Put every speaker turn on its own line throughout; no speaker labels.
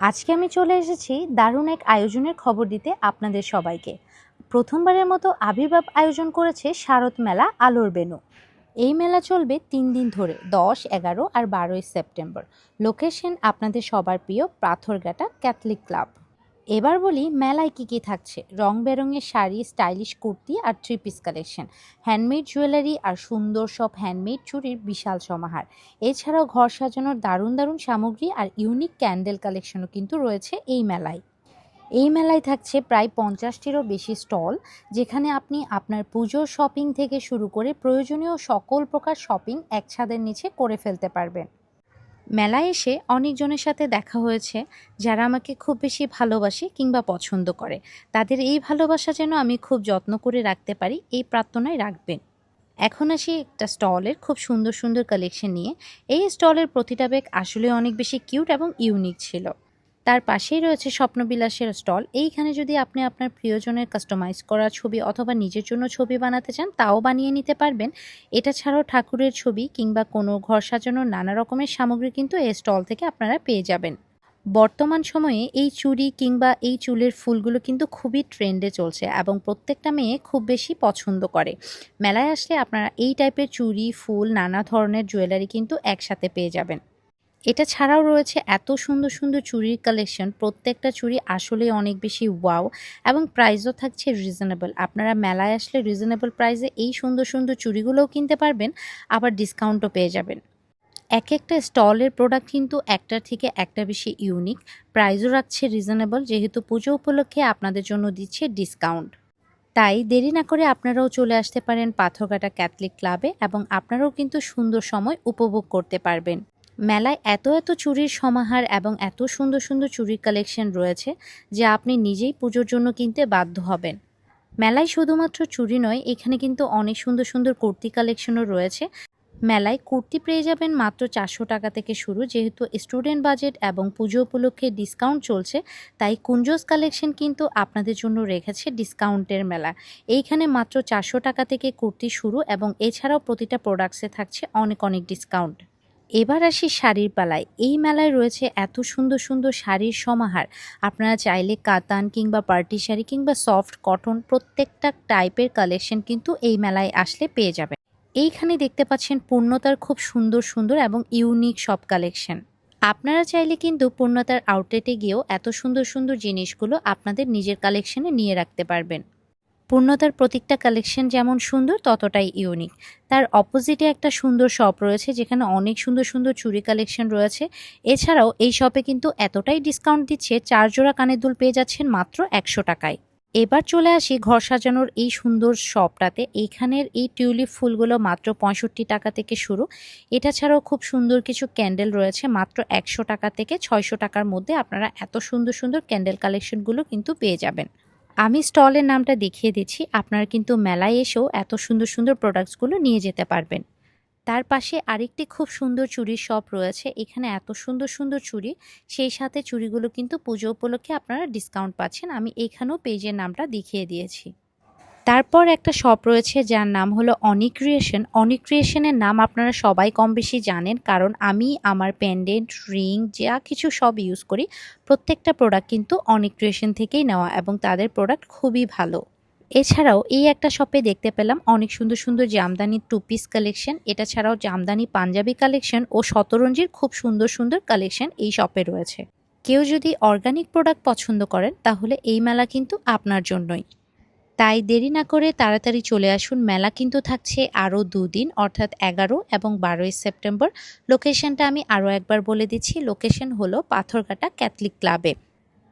আজকে আমি চলে এসেছি দারুণ এক আয়োজনের খবর দিতে আপনাদের সবাইকে। প্রথমবারের মতো আবির্ভাব আয়োজন করেছে শারদ মেলা আলোর বেনু এই মেলা চলবে তিন দিন ধরে, দশ, এগারো আর বারোই সেপ্টেম্বর। লোকেশন আপনাদের সবার প্রিয় পাথরঘাটা ক্যাথলিক ক্লাব। এবার বলি মেলায় কী কী থাকছে। রং বেরঙের শাড়ি, স্টাইলিশ কুর্তি আর three piece collection. Handmade jewellery আর সুন্দর সব হ্যান্ডমেড চুরির বিশাল সমাহার। এছাড়াও ঘর সাজানোর দারুণ দারুণ সামগ্রী আর ইউনিক ক্যান্ডেল কালেকশনও কিন্তু রয়েছে এই মেলায়। এই মেলায় থাকছে প্রায় পঞ্চাশটিরও বেশি স্টল, যেখানে আপনি আপনার পুজোর শপিং থেকে শুরু করে প্রয়োজনীয় সকল প্রকার শপিং এক ছাদের নিচে করে ফেলতে পারবেন। মেলায় এসে অনেকজনের সাথে দেখা হয়েছে যারা আমাকে খুব বেশি ভালোবাসে কিংবা পছন্দ করে। তাদের এই ভালোবাসা যেন আমি খুব যত্ন করে রাখতে পারি, এই প্রার্থনায় রাখবেন। এখন আসি একটা স্টলের খুব সুন্দর সুন্দর কালেকশন নিয়ে। এই স্টলের প্রতিটা ব্যাগ আসলে অনেক বেশি কিউট এবং ইউনিক ছিল। তার পাশেই রয়েছে স্বপ্নবিলাসের স্টল। এইখানে যদি আপনি আপনার প্রিয়জনের কাস্টমাইজ করা ছবি অথবা নিজের জন্য ছবি বানাতে চান, তাও বানিয়ে নিতে পারবেন। এটা ছাড়াও ঠাকুরের ছবি কিংবা কোনো ঘর সাজানোর নানা রকমের সামগ্রী কিন্তু এই স্টল থেকে আপনারা পেয়ে যাবেন। বর্তমান সময়ে এই চুড়ি কিংবা এই চুলের ফুলগুলো কিন্তু খুবই ট্রেন্ডে চলছে এবং প্রত্যেকটা মেয়ে খুব বেশি পছন্দ করে। মেলায় আসলে আপনারা এই টাইপের চুড়ি, ফুল, নানা ধরনের জুয়েলারি কিন্তু একসাথে পেয়ে যাবেন। এটা ছাড়াও রয়েছে এত সুন্দর সুন্দর চুরির কালেকশন প্রত্যেকটা চুরি আসলে অনেক বেশি ওয়াও এবং প্রাইসও থাকছে রিজনেবল আপনারা মেলায় আসলে রিজনেবল প্রাইসে এই সুন্দর সুন্দর চুরিগুলোও কিনতে পারবেন, আবার ডিসকাউন্টও পেয়ে যাবেন। এক একটা স্টলের প্রোডাক্ট কিন্তু একটার থেকে একটা বেশি ইউনিক প্রাইসও রাখছে রিজনেবল যেহেতু পুজো উপলক্ষে আপনাদের জন্য দিচ্ছে ডিসকাউন্ট তাই দেরি না করে আপনারাও চলে আসতে পারেন পাথরঘাটা ক্যাথলিক ক্লাবে এবং আপনারাও কিন্তু সুন্দর সময় উপভোগ করতে পারবেন। মেলায় এত এত চুরির সমাহার এবং এত সুন্দর সুন্দর চুরির কালেকশন রয়েছে যে আপনি নিজেই পুজোর জন্য কিনতে বাধ্য হবেন। মেলায় শুধুমাত্র চুরি নয়, এখানে কিন্তু অনেক সুন্দর সুন্দর কুর্তি কালেকশনও রয়েছে। মেলায় কুর্তি পেয়ে যাবেন মাত্র চারশো টাকা থেকে শুরু, যেহেতু স্টুডেন্ট বাজেট এবং পুজো উপলক্ষে ডিসকাউন্ট চলছে, তাই কুঞ্জস কালেকশন কিন্তু আপনাদের জন্য রেখেছে ডিসকাউন্টের মেলা। এইখানে মাত্র চারশো টাকা থেকে কুর্তি শুরু এবং এছাড়াও প্রতিটা প্রোডাক্টসে থাকছে অনেক অনেক ডিসকাউন্ট এবার আসি শাড়ির পালায়। এই মেলায় রয়েছে এত সুন্দর সুন্দর শাড়ির সমাহার। আপনারা চাইলে কাতান কিংবা পার্টি শাড়ি কিংবা সফট কটন প্রত্যেকটা টাইপের কালেকশন কিন্তু এই মেলায় আসলে পেয়ে যাবেন। এইখানে দেখতে পাচ্ছেন পূর্ণতার খুব সুন্দর সুন্দর এবং ইউনিক সব কালেকশন। আপনারা চাইলে কিন্তু পূর্ণতার আউটলেটে গিয়েও এত সুন্দর সুন্দর জিনিসগুলো আপনাদের নিজের কালেকশনে নিয়ে রাখতে পারবেন। পূর্ণতার প্রত্যেকটা কালেকশন যেমন সুন্দর, ততটাই ইউনিক তার অপোজিটে একটা সুন্দর শপ রয়েছে, যেখানে অনেক সুন্দর সুন্দর চুড়ি কালেকশন রয়েছে। এছাড়াও এই শপে কিন্তু এতটাই ডিসকাউন্ট দিচ্ছে চার জোড়া কানের দুল পেয়ে যাচ্ছেন মাত্র একশো টাকায়। এবার চলে আসি ঘর সাজানোর এই সুন্দর শপটাতে এইখানের এই টিউলিপ ফুলগুলো মাত্র পঁয়ষট্টি টাকা থেকে শুরু। এটা ছাড়াও খুব সুন্দর কিছু ক্যান্ডেল রয়েছে, মাত্র একশো টাকা থেকে ছয়শো টাকার মধ্যে আপনারা এত সুন্দর সুন্দর ক্যান্ডেল কালেকশনগুলো কিন্তু পেয়ে যাবেন। আমি স্টলের নামটা দেখিয়ে দিচ্ছি। আপনারা কিন্তু মেলায় এসেও এত সুন্দর সুন্দর প্রোডাক্টসগুলো নিয়ে যেতে পারবেন। তার পাশে আরেকটি খুব সুন্দর চুড়ির শপ রয়েছে। এখানে এত সুন্দর সুন্দর চুরি, সেই সাথে চুড়িগুলো কিন্তু পুজো উপলক্ষে আপনারা ডিসকাউন্ট পাচ্ছেন। আমি এখানেও পেজের নামটা দেখিয়ে দিয়েছি। তারপর একটা শপ রয়েছে যার নাম হলো অনিক ক্রিয়েশন ক্রিয়েশনের নাম আপনারা সবাই কম বেশি জানেন, কারণ আমি আমার পেন্ডেন্ট রিং যা কিছু সব ইউজ করি, প্রত্যেকটা প্রোডাক্ট কিন্তু অনিক ক্রিয়েশন থেকেই নেওয়া এবং তাদের প্রোডাক্ট খুবই ভালো। এছাড়াও এই একটা শপে দেখতে পেলাম অনেক সুন্দর সুন্দর জামদানি টু পিস কালেকশন এটা ছাড়াও জামদানি পাঞ্জাবি কালেকশন ও শতরঞ্জির খুব সুন্দর সুন্দর কালেকশন এই শপে রয়েছে। কেউ যদি অর্গানিক প্রোডাক্ট পছন্দ করেন, তাহলে এই মেলা কিন্তু আপনার জন্যই। তাই দেরি না করে তাড়াতাড়ি চলে আসুন। মেলা কিন্তু থাকছে আরও দুদিন, অর্থাৎ এগারো এবং বারোই সেপ্টেম্বর। লোকেশনটা আমি আরও একবার বলে দিচ্ছি। লোকেশন হলো পাথরঘাটা ক্যাথলিক ক্লাবে।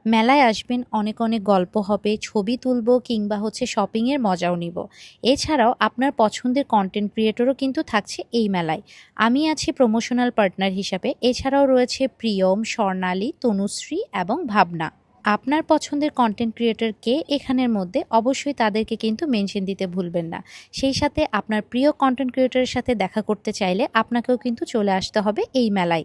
মেলায় আসবেন, অনেক অনেক গল্প হবে, ছবি তুলব কিংবা হচ্ছে শপিংয়ের মজাও নিব। এছাড়াও আপনার পছন্দের কন্টেন্ট ক্রিয়েটরও কিন্তু থাকছে এই মেলায়। আমি আছি প্রমোশনাল পার্টনার হিসাবে। এছাড়াও রয়েছে প্রিয়ম, স্বর্ণালী, তনুশ্রী এবং ভাবনা। আপনার পছন্দের কন্টেন্ট ক্রিয়েটর কে এখানের মধ্যে অবশ্যই তাদেরকে কিন্তু মেনশন দিতে ভুলবেন না। সেই সাথে আপনার প্রিয় কন্টেন্ট ক্রিয়েটরের সাথে দেখা করতে চাইলে আপনাকেও কিন্তু চলে আসতে হবে এই মেলায়।